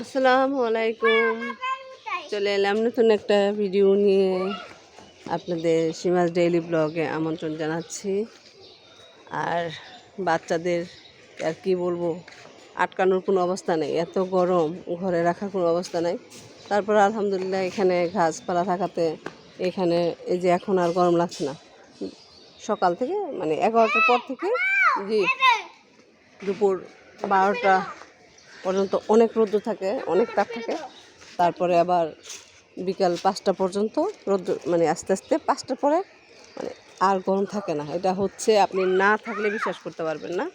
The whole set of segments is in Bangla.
আসসালামু আলাইকুম। চলে এলাম নতুন একটা ভিডিও নিয়ে আপনাদের সীমাজ ডেইলি ব্লগে আমন্ত্রণ জানাচ্ছি। আর বাচ্চাদের আর কি বলব, আটকানোর কোনো অবস্থা নেই। এত গরম, ঘরে রাখার কোনো অবস্থা নেই। তারপর আলহামদুলিল্লাহ এখানে ঘাসপালা থাকাতে এখানে এই যে এখন আর গরম লাগছে না। সকাল থেকে মানে এগারোটার পর থেকে জি, দুপুর বারোটা পর্যন্ত অনেক রোদ্র থাকে, অনেক তাপ থাকে। তারপরে আবার বিকাল পাঁচটা পর্যন্ত রোদ্র মানে আস্তে আস্তে পাঁচটার পরে মানে আর গরম থাকে না। এটা হচ্ছে আপনি না থাকলে বিশ্বাস করতে পারবেন না।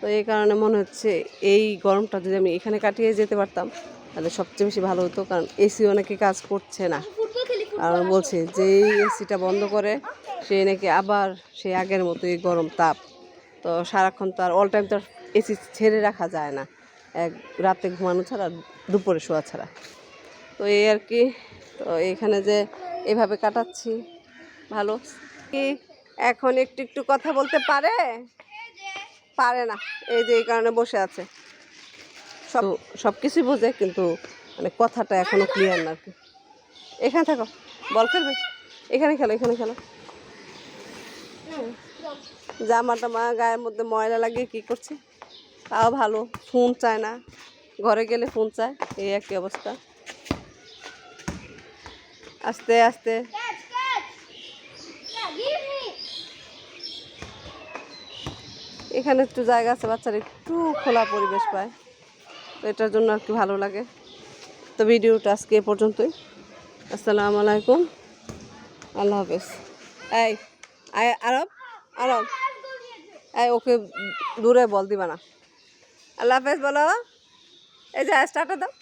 তো এই কারণে মনে হচ্ছে এই গরমটা যদি আমি এখানে কাটিয়ে যেতে পারতাম, তাহলে সবচেয়ে বেশি ভালো হতো, কারণ এসি অনেকে কাজ করছে না। কারণ বলছে যে এসিটা বন্ধ করে, সে নাকি আবার সেই আগের মতো এই গরম তাপ। তো সারাক্ষণ তো আর অল টাইম তো এসি ছেড়ে রাখা যায় না। এক রাতে ঘুমানো ছাড়া দুপুরে শোয়া ছাড়া। তো এই আর কি তো এইখানে যে এভাবে কাটাচ্ছি ভালো। কি এখন একটু একটু কথা বলতে পারে? পারে না এই যে এই কারণে বসে আছে। সব সব কিছুই বোঝে কিন্তু মানে কথাটা এখনও ক্লিয়ার না আর কি। এখানে থাকো বল খেলবে? এখানে খেলো এখানে খেলো। জামা টামা গায়ের মধ্যে ময়লা লাগিয়ে কি করছে? তাও ভালো, ফোন চায় না। ঘরে গেলে ফোন চায়, এই একই অবস্থা। আস্তে আস্তে। এখানে একটু জায়গা আছে, বাচ্চারা একটু খোলা পরিবেশ পায়। তো এটার জন্য আর কি ভালো লাগে। তো ভিডিওটা আজকে এ পর্যন্তই। আসসালামু আলাইকুম। আল্লাহ হাফেজ। এই আরব আরব। এই, ওকে দূরে বল দিবা না। আল্লাহ হাফেজ বলো। এই যে স্টার্ট দাও।